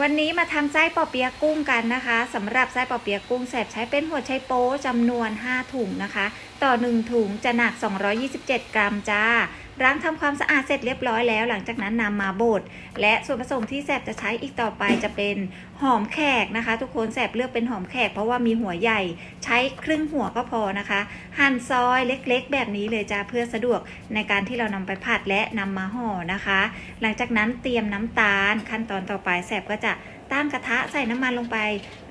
วันนี้มาทำไส้ปอเปียะกุ้งกันนะคะสำหรับไส้ปอเปียะกุ้งแสบใช้เป็นหัวไชโป๊จำนวน 5 ถุงนะคะ ต่อ 1 ถุงจะหนัก 227 กรัมจ้า ล้างทำความสะอาดเสร็จเรียบร้อยแล้ว หลังจากนั้นนำมาบดและส่วนผสมที่แสบจะใช้อีกต่อไปจะเป็นหอมแขกนะคะ ทุกคนแสบเลือกเป็นหอมแขก เพราะว่ามีหัวใหญ่ใช้ครึ่งหัวก็พอนะคะ หั่นซอยเล็กๆ แบบนี้เลยจ้าเพื่อสะดวกในการที่เรานำไปผัดและนำมาห่อนะคะ หลังจากนั้นเตรียมน้ำตาลขั้นตอนต่อไปแสบก็จะ ตั้งกระทะใส่น้ำมันลงไป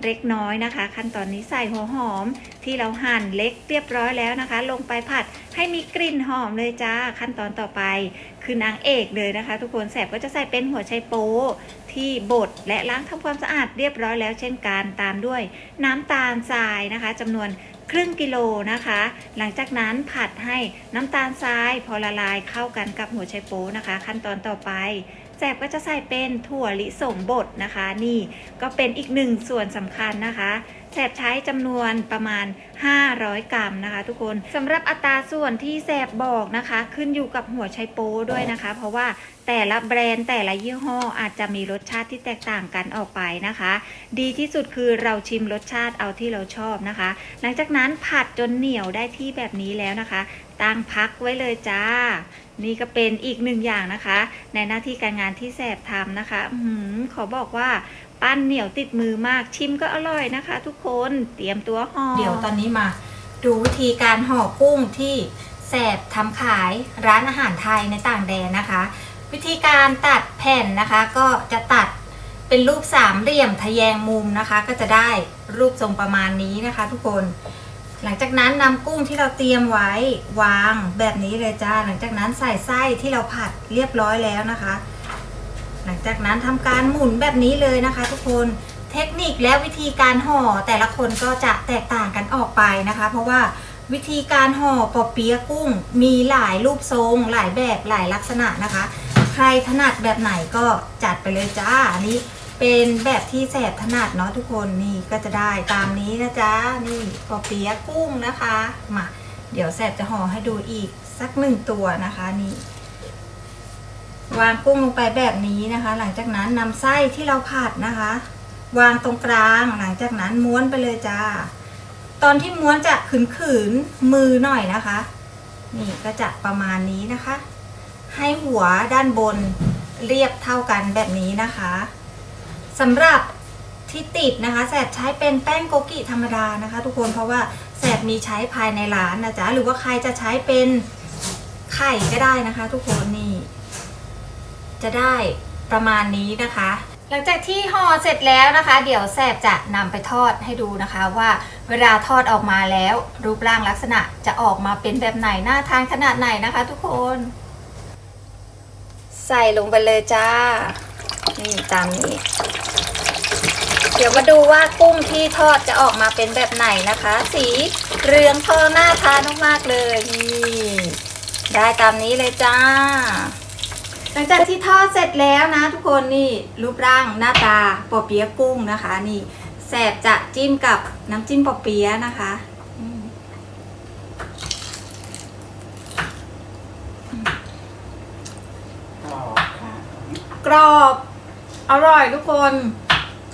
เล็กน้อยนะคะ ขั้นตอนนี้ใส่หัวหอมที่เราหั่นเล็กเรียบร้อยแล้วนะคะ ลงไปผัดให้มีกลิ่นหอมเลยจ้า ขั้นตอนต่อไปคือนางเอกเลยนะคะ ทุกคนแสบก็จะใส่เป็นหัวไชโป๊ที่บดและล้างทำความสะอาดเรียบร้อยแล้วเช่นกันตามด้วย น้ำตาลทรายนะคะจำนวนครึ่งกิโลนะคะ หลังจากนั้นผัดให้น้ำตาลทรายพอละลายเข้ากันกับหัวไชโป๊นะคะ ขั้นตอนต่อไป แสบก็จะใส่เป็นถั่วลิสงบดนะคะ นี่ก็เป็นอีกหนึ่งส่วนสำคัญนะคะ สบใช้จำนวนประมาณ 500 กรัมนะคะทุกคนสำหรับอัตราส่วนที่แสบบอกนะคะ ขึ้นอยู่กับหัวไชโป๊ด้วยนะคะ เพราะว่าแต่ละแบรนด์แต่ละยี่ห้ออาจจะมีรสชาติที่แตกต่างกันออกไปนะคะ ดีที่สุดคือเราชิมรสชาติเอาที่เราชอบนะคะ หลังจากนั้นผัดจนเหนียวได้ที่แบบนี้แล้วนะคะตั้งพักไว้เลยจ้า นี่ก็เป็นอีกหนึ่งอย่างนะคะ ในหน้าที่การงานที่แสบทำนะคะอขอบอกว่า ปั้นเหนียวติดมือมากชิมก็อร่อยนะคะ ทุกคนเตรียมตัวห่อเดี๋ยวตอนนี้มาดูวิธีการห่อกุ้งที่แสบทำขายร้านอาหารไทยในต่างแดนนะคะ วิธีการตัดแผ่นนะคะ ก็จะตัดเป็นรูปสามเหลี่ยมทะแยงมุมนะคะ ก็จะได้รูปทรงประมาณนี้นะคะ ทุกคน หลังจากนั้นนำกุ้งที่เราเตรียมไว้วางแบบนี้เลยจ้าหลังจากนั้นใส่ไส้ที่เราผัดเรียบร้อยแล้วนะคะ หลังจากนั้นทำการหมุนแบบนี้เลยนะคะ ทุกคนเทคนิคและวิธีการห่อแต่ละคนก็จะแตกต่างกันออกไปนะคะ เพราะว่าวิธีการห่อปอเปี๊ยะกุ้ง มีหลายรูปทรง หลายแบบหลายลักษณะนะคะ ใครถนัดแบบไหนก็จัดไปเลยจ้าอันนี้เป็นแบบที่แสบถนัดเนาะทุกคนนี่ก็จะได้ตามนี้นะจ๊ะนี่ปอเปี๊ยะกุ้งนะคะมาเดี๋ยวแสบจะห่อให้ดูอีกสักหนึ่งตัวนะคะนี่ วางกุ้งลงไปแบบนี้นะคะ หลังจากนั้นนำไส้ที่เราผัดนะคะ วางตรงกลาง หลังจากนั้นม้วนไปเลยจ้า ตอนที่ม้วนจะขืนๆมือหน่อยนะคะ นี่ก็จะประมาณนี้นะคะ ให้หัวด้านบนเรียบเท่ากันแบบนี้นะคะสำหรับที่ติดนะคะแสบใช้เป็นแป้งโกกิธรรมดานะคะ ทุกคนเพราะว่าแสบมีใช้ภายในร้านนะจ๊ะหรือว่าใครจะใช้เป็นไข่ก็ได้นะคะ ทุกคนนี่ จะได้ประมาณนี้นะคะ หลังจากที่ห่อเสร็จแล้วนะคะ เดี๋ยวแสบจะนำไปทอดให้ดูนะคะ ว่าเวลาทอดออกมาแล้ว รูปร่างลักษณะจะออกมาเป็นแบบไหนน่าทานขนาดไหนนะคะ ทุกคน ใส่ลงไปเลยจ้า นี่ตามนี้ เดี๋ยวมาดูว่ากุ้งที่ทอดจะออกมาเป็นแบบไหนนะคะ สีเรืองทองน่าทานมากๆเลยนี่ได้ตามนี้เลยจ้า ลังจากที่ทอดเสร็จแล้วนะ ทุกคนนี่รูปร่างหน้าตาปอเปี๊ยะกุ้งนะคะ นี่แสบจะจิ้มกับน้ำจิ้มปอเปี๊ยะนะคะกรอบอร่อยทุกคน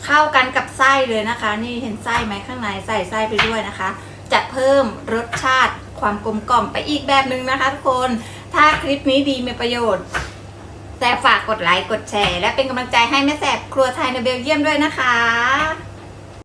เข้ากันกับไส้เลยนะคะ นี่เห็นไส้ไหมข้างในใส่ไส้ไปด้วยนะคะ จะเพิ่มรสชาติความกลมกล่อมไปอีกแบบหนึ่งนะคะ ทุกคนถ้าคลิปนี้ดีมีประโยชน์ แต่ฝากกดไลค์กดแชร์ และเป็นกำลังใจให้แม่แสบครัวไทยในเบลเยียมด้วยนะคะ